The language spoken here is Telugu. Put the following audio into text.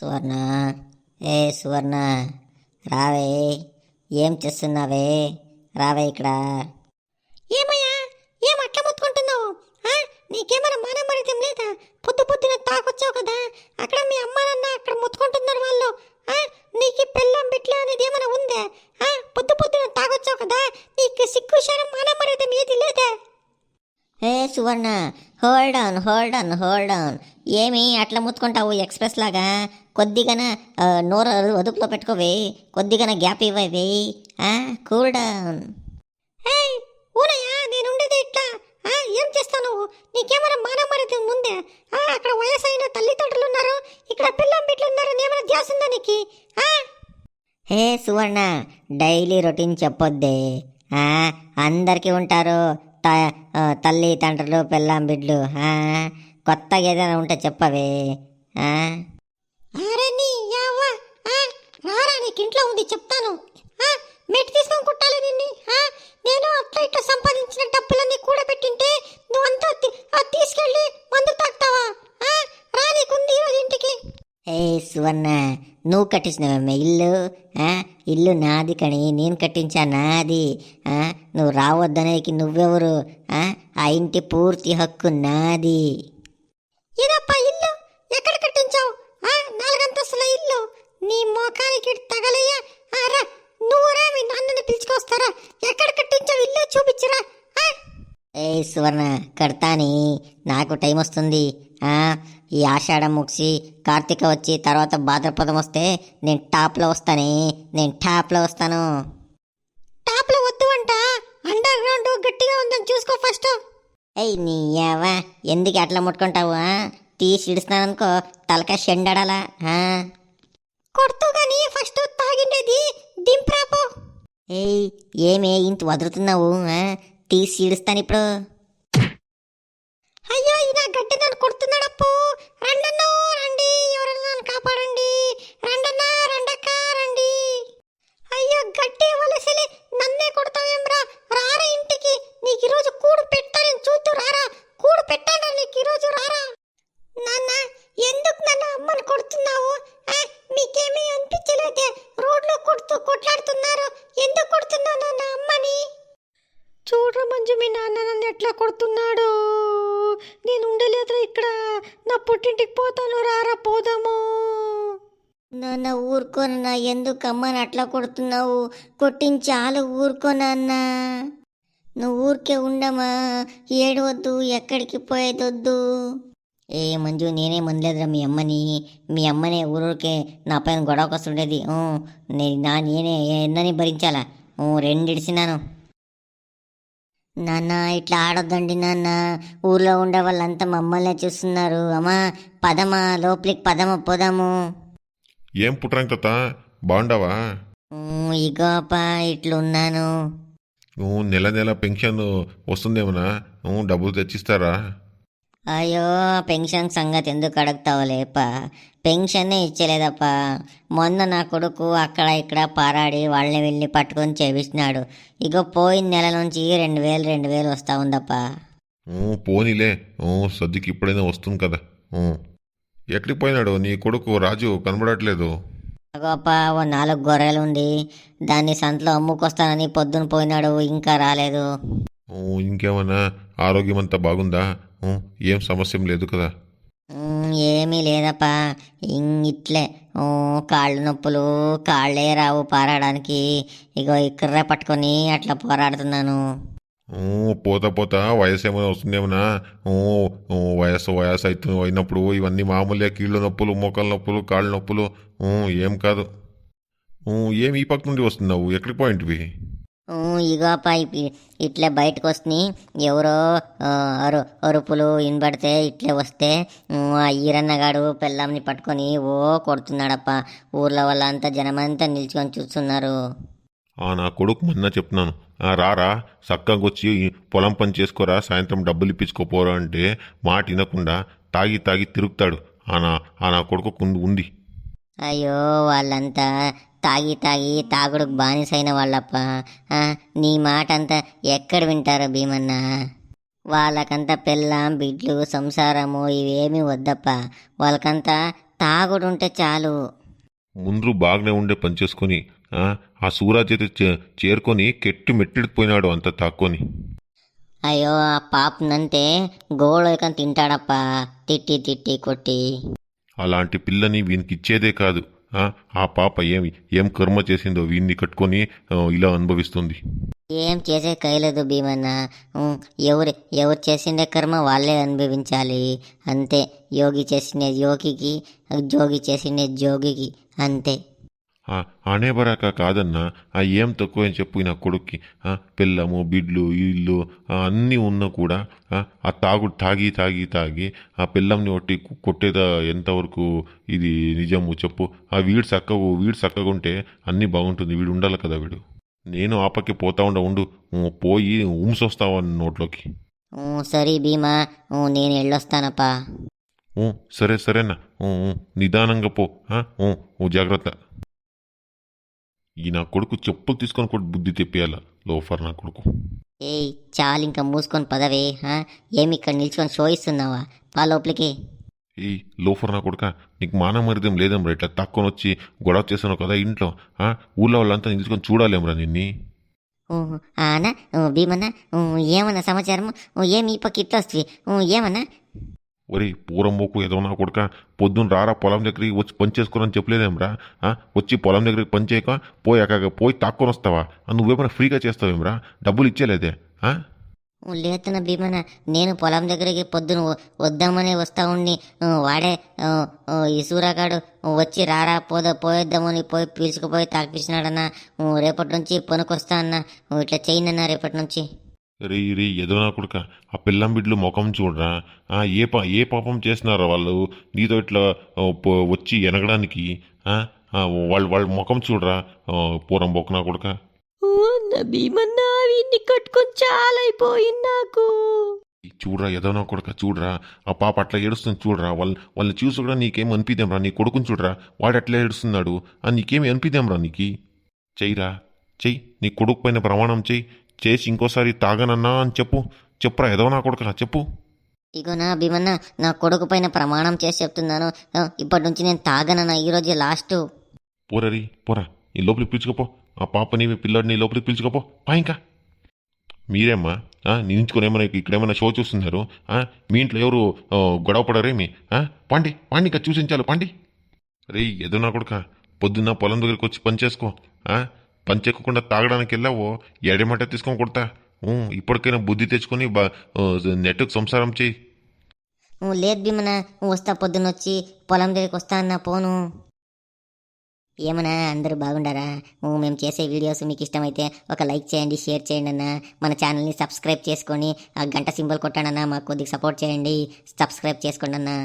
సువర్ణ. ఏ సువర్ణ? రావే. ఏం చేస్తున్నావే? రావే ఇక్కడ. ఏమయ్యా? ఏం అట్లా ముత్తుకుంటున్నావు? ఆ? నీకేమైనా మానం మరితం లేదా? పొద్దు పొద్దున తాకొచ్చావు కదా? అక్కడ మీ అమ్మ నాన్న అక్కడ ముత్తుకుంటున్నారు వాళ్ళు. నీకు పెళ్ళం బిట్ల అనేది ఏమైనా ఉందా? పొద్దు పొద్దున తాగొచ్చావు కదా? నీకు సిగ్గు శరం మానం మరితం ఏది లేదా? ఏ Suvarna hold on hold on hold on ఏమి అట్లా ముత్తుకుంటావు ఎక్స్ప్రెస్ లాగా? కొద్దిగాన ఆ, నోరు అదుపులో పెట్టుకోవే. కొద్దిగాన గ్యాప్ ఇవ్వవే. Cool down. ఏయ్ ఊనయ్యా నేను ఉండేది ఇట్లా ఏం చేస్తావు నువ్వు? నీకేమైనా మానవ మరితం ముందే. అక్కడ వయసైన తల్లిదండ్రులు ఉన్నారు ఇక్కడ పిల్లం బిడ్డలు ఉన్నారు ఏమైనా ధ్యాస ఉందా నీకు? ఆ? హే సువర్ణ డైలీ రొటీన్ చెప్పొద్దే. అందరికీ ఉంటారు త తల్లి తండ్రులు పిల్లం బిడ్లు కొత్తగా ఏదైనా ఉంటే చెప్పవే. నీకు ఇంట్లో ఉంది చెప్తాను ఆ? మెట్టి తీసుకొని కుట్టాలి నిన్ను? నేను అట్లా ఇట్లా సంపాదించిన డబ్బులన్నీ కూడబెట్టింటే నువ్వు అంతా తీసుకెళ్ళి మందు తాగుతావా? రా నీకుంది ఈరోజు ఇంటికి హే సువర్ణ నువ్వు కట్టించినవేమే ఇల్లు? ఇల్లు నాది కని నేను కట్టించా నాది? నువ్వు రావద్దనేకి నువ్వెవరు ఆ? ఇంటి పూర్తి హక్కు నాది ఇదప్ప ఇల్లు ఎక్కడ కట్టించావు? నాలుగంతస్తుల ఇల్లు. నీ మోకానికి తగలయ్యా. రా. నువ్వు రా మీ నాన్నని పిలుచుకొస్తారా? ఎక్కడ కట్టించావు ఇల్లు? చూపించరా? ఏ సువర్ణ కడతాని. నాకు టైం వస్తుంది. ఆ ఈ ఆషాఢం ముగిసి కార్తీక వచ్చి తర్వాత భాద్రపదం వస్తే నేను టాప్లో వస్తానే. నేను టాప్లో వస్తాను. టాప్లో వద్దు అంట. అండర్ గ్రౌండ్ గట్టిగా ఉందని చూసుకో ఫస్ట్. ఏయ్ నీ యావా. ఎందుకు అట్లా ముట్టుకుంటావు? తీసి ఇడుస్తాననుకో తలకాయ షెండడాలా ఆ? కొడుతూ ఫస్ట్ తాగిండేది దింప్రాపో. ఏయ్ ఏమే ఇంత వదులుతున్నావు తీసి ఇడుస్తాను ఇప్పుడు. అయ్యో ఈయన గడ్డి నన్ను కొడుతున్నాడప్పు. రండన్నో రండి ఎవరన్నా నన్ను కాపాడండి రండన్నా రండక్క రండి అయ్యో గడ్డి వలసలే నన్నే కొడతావేమ్రా రారా ఇంటికి నీకు ఈరోజు కూడు పెట్టాలని చూస్తూ రారా కూడు పెట్టాడా నీకు ఈరోజు రారా నాన్న ఎందుకు నన్ను అమ్మని కొడుతున్నావు ఆ, మీకేమీ అనిపించలేదే రోడ్లో కొడుతూ కొట్లాడుతున్నారు ఎందుకు కొడుతున్నావు నాన్న అమ్మని చూడరా మంజు మీ నాన్న నన్ను ఎట్లా కొడుతున్నాడు? నేను ఉండలేదురా ఇక్కడ. నా పుట్టింటికి పోతాను రారా పోదాము. నాన్న ఊరుకోనన్నా ఎందుకు అమ్మని అట్లా కొడుతున్నావు? కొట్టించాలు ఊరుకోనన్నా నువ్వు ఊరికే ఉండమా ఏడవద్దు ఎక్కడికి పోయేదొద్దు. ఏ మంజు నేనే మనలేదురా మీ అమ్మని. మీ అమ్మనే ఊరికే నా పైన గొడవకొస్తుండేది వస్తుండేది నా నేనే ఎన్నని భరించాలా? ఊ, రెండిడిసినాను నాన్న ఇట్లా ఆడొద్దండి నాన్న. ఊర్లో ఉండే వాళ్ళంతా మమ్మల్నే చూస్తున్నారు. అమ్మా పదమా లోపలికి పదమా పోదాము. ఏం పుట్రాంక్ తాత? బాగుండావా? ఇగోపా ఇట్లున్నాను. నెల నెల పెన్షన్ వస్తుందేమన్నా డబ్బులు తెచ్చిస్తారా? అయ్యో పెన్షన్ సంగతి ఎందుకు అడుగుతావులేప పెన్షన్నే ఇచ్చలేదప్పా. మొన్న నా కొడుకు అక్కడ ఇక్కడ పారాడి వాళ్ళని వెళ్ళి పట్టుకొని చేపించినాడు ఇగో పోయిన నెల నుంచి రెండు వేలు రెండు వేలు వస్తా ఉందప్పా. పోనీలే. సద్దికి ఇప్పుడైనా వస్తుంది కదా. ఎక్కడికి పోయినాడు? నీ కొడుకు రాజు కనబడట్లేదు. గొప్ప ఓ నాలుగు గొర్రెలు ఉంది దాన్ని సంతలో అమ్ముకొస్తానని పొద్దున పోయినాడు ఇంకా రాలేదు. ఇంకేమన్నా ఆరోగ్యం అంతా బాగుందా ఏం సమస్య లేదు కదా? ఏమీ లేదప్పా. ఇం- ఇట్లే కాళ్ళు నొప్పులు కాళ్ళే రావు పారాడానికి. ఇగో ఇక్కర్ర పట్టుకొని అట్లా పోరాడుతున్నాను. పోతా పోతా వయసు ఏమైనా వస్తుందేమన్నా వయసు వయసు అవుతుంది అయినప్పుడు ఇవన్నీ మామూలుగా కీళ్ళ నొప్పులు మోకాళ్ళ నొప్పులు కాళ్ళ నొప్పులు. ఏం కాదు. ఏం ఈ పక్క నుండి వస్తున్నావు? ఎక్కడికి పోయింటివి? ఊ, ఇగో అప్పా ఇప్- ఇట్లే బయటకు వస్తుంది ఎవరో అరు అరుపులు వినబడితే ఇట్లే వస్తే ఆ ఈరన్నగాడు పిల్లంని పట్టుకొని ఓ కొడుతున్నాడప్ప. ఊర్లో వాళ్ళంతా జనమంతా నిల్చుకొని చూస్తున్నారు. ఆ నా కొడుకు మొన్న చెప్తున్నాను. రారా వచ్చి పొలం పని చేసుకోరా సాయంత్రం డబ్బులు ఇప్పించుకోపోరా అంటే మాట వినకుండా తాగి తాగి తిరుగుతాడు. ఆ నా ఆ నా కొడుకు కుంది ఉంది. అయ్యో వాళ్ళంతా తాగి తాగి తాగుడుకు బానిసైన వాళ్ళప్ప. నీ మాట అంతా ఎక్కడ వింటారో భీమన్న? వాళ్ళకంతా పెళ్ళాం బిడ్లు సంసారము ఇవేమీ వద్దప్ప. వాళ్ళకంతా తాగుడు ఉంటే చాలు. ముందు బాగానే ఉండే పని చేసుకొని ఆ, ఆ సూరాజ్ అయితే చే- చేరుకొని కెట్టి మెట్టిడిపోయినాడు అంత తాక్కొని. అయ్యో ఆ పాపనంతే గోళ తింటాడప్పా. తిట్టి తిట్టి కొట్టి. అలాంటి పిల్లని వీనికి ఇచ్చేదే కాదు. ఆ, పాప ఏమి ఏం కర్మ చేసిందో వీన్ని కట్టుకొని ఇలా అనుభవిస్తుంది. ఏం చేసే కైలేదు భీమన్న? ఎవరు ఎవరు చేసిండే కర్మ వాళ్ళే అనుభవించాలి. అంతే యోగి చేసిండే యోగికి జోగి చేసిండే జోగికి అంతే. ఆ, అనేబరాక కాదన్నా ఆ ఏం తక్కువ అని చెప్పు నా కొడుక్కి పిల్లము బిడ్లు ఇల్లు అన్నీ ఉన్నా కూడా ఆ, తాగుడు తాగి తాగి తాగి ఆ పిల్లంని ఒట్టి కొట్టేదా ఎంతవరకు ఇది నిజము చెప్పు. ఆ వీడు చక్కగా వీడు చక్కగా ఉంటే అన్నీ బాగుంటుంది వీడు ఉండాలి కదా వీడు. నేను ఆపకి పోతా ఉండ ఉండు. పోయి ఉమ్సొస్తావా నోట్లోకి? సరే భీమా. నేను వెళ్ళొస్తానప్పా సరే సరేనా. నిదానంగా పో. జాగ్రత్త. ఈ నా కొడుకు చెప్పులు తీసుకొని కూడా బుద్ధి తెప్పియాల? లోఫర్ నా కొడుకు. ఏయ్ చాలు ఇంకా మూసుకొని పదవే హా? ఏమి ఇక్కడ నిల్చుకొని షో ఇస్తున్నావా పా లోపలికి. ఈ లోఫర్ నా కొడుక? నీకు మాన మరిదేం లేదేమ్రా ఇట్లా తక్కువ వచ్చి గొడవ చేసాను కదా ఇంట్లో ఆ, ఊళ్ళో వాళ్ళంతా నిలుచుకొని చూడాలేమ్రా నిన్ని. ఊహు, ఆనా ఊ, భీమన్నా? ఊ, ఏమన్నా సమాచారం ఊ, ఏమి ఈ పక్క ఇట్లా వస్తుంది? ఊ, ఏమన్నా? ఒరే పూరం పోకు ఏదో నా కొడుక పొద్దున్న రారా పొలం దగ్గరికి వచ్చి పని చేసుకోరని చెప్పలేదేమ్రా వచ్చి పొలం దగ్గరికి పని చేయక పోయాక పోయి తాక్కొని వస్తావా? నువ్వేమైనా ఫ్రీగా చేస్తావేమ్రా డబ్బులు ఇచ్చేలేదే ఆ? ఊ, లేతున్న భీమన్న నేను పొలం దగ్గరికి పొద్దున వద్దామనే వద్దామని వస్తా ఉండి వాడే ఊ, ఈ వచ్చి రారా పోదా పోయేద్దామని పోయి పీల్చుకుపోయి తాకిపించినాడన్నా రేపటి నుంచి పనికొస్తా అన్న ఇట్లా ఇట్లా చేయనన్నా రేపటి నుంచి. రే రే ఏదో నా కొడుక. ఆ పిల్లం బిడ్డలు ముఖం చూడరా? ఆ, ఏ పా ఏ పాపం చేస్తున్నారా వాళ్ళు? నీతో ఇట్లా వచ్చి ఎనగడానికి వాళ్ళ వాళ్ళ ముఖం చూడరా? పూరం బొక్క నా కొడుక. నా భీమన్నా వీడిని కట్టుకొని చాలా అయిపోయింది నాకు. చూడరా ఏదో నా కొడుక చూడరా. ఆ పాప అట్లా ఏడుస్తుంది చూడరా. వాళ్ళు వాళ్ళని చూసి కూడా నీకేం అనిపిదేంరా నీ కొడుకుని చూడరా. వాడు అట్లా ఏడుస్తున్నాడు. ఆ నీకేం అనిపిదేంరా నీకు? చెయ్యిరా. చెయ్యి. నీ కొడుకు పైన ప్రమాణం చెయ్యి. చేసి ఇంకోసారి తాగనన్నా అని చెప్పు. చెప్పురా ఏదో నా కొడుక చెప్పు. ఇగో నా భీమన్న నా కొడుకు పైన ప్రమాణం చేసి చెప్తున్నాను. ఇప్పటి నుంచి నేను తాగనన్నా ఈ రోజే లాస్ట్ పోరరి పోరా ఈ లోపలికి పిలుచుకోపో. ఆ పాపని మీ పిల్లాడిని లోపలికి పిలుచుకోపో. పా ఇంకా. మీరేమ్మా నించుకొని ఏమైనా ఇక్కడ ఏమైనా షో చూస్తున్నారు? మీ ఇంట్లో ఎవరు గొడవ పడరేమి? పండి పండి ఇంకా చూసించాలి పండి. రే ఏదో నా కొడుక పొద్దున్న పొలం దగ్గరికి వచ్చి పని చేసుకో. పంచెక్కకుండా పని చెక్కకుండా తాగడానికి వెళ్ళావో ఎడమట తీసుకొని కొడతా. ఇప్పటికైనా బుద్ధి తెచ్చుకొని నెట్కు సంసారం చేయి లేదు భీమన వస్తా పొద్దున్న వచ్చి పొలం దగ్గరికి వస్తా అన్న పోను. ఏమన్నా అందరూ బాగుండారా? మేము చేసే వీడియోస్ మీకు ఇష్టమైతే ఒక లైక్ చేయండి షేర్ చేయండి అన్న. మన ఛానల్ని సబ్స్క్రైబ్ చేసుకొని ఆ గంట సింబల్ కొట్టాడన్నా మాకు కొద్దిగా సపోర్ట్ చేయండి. సబ్స్క్రైబ్ చేసుకోండి అన్నా.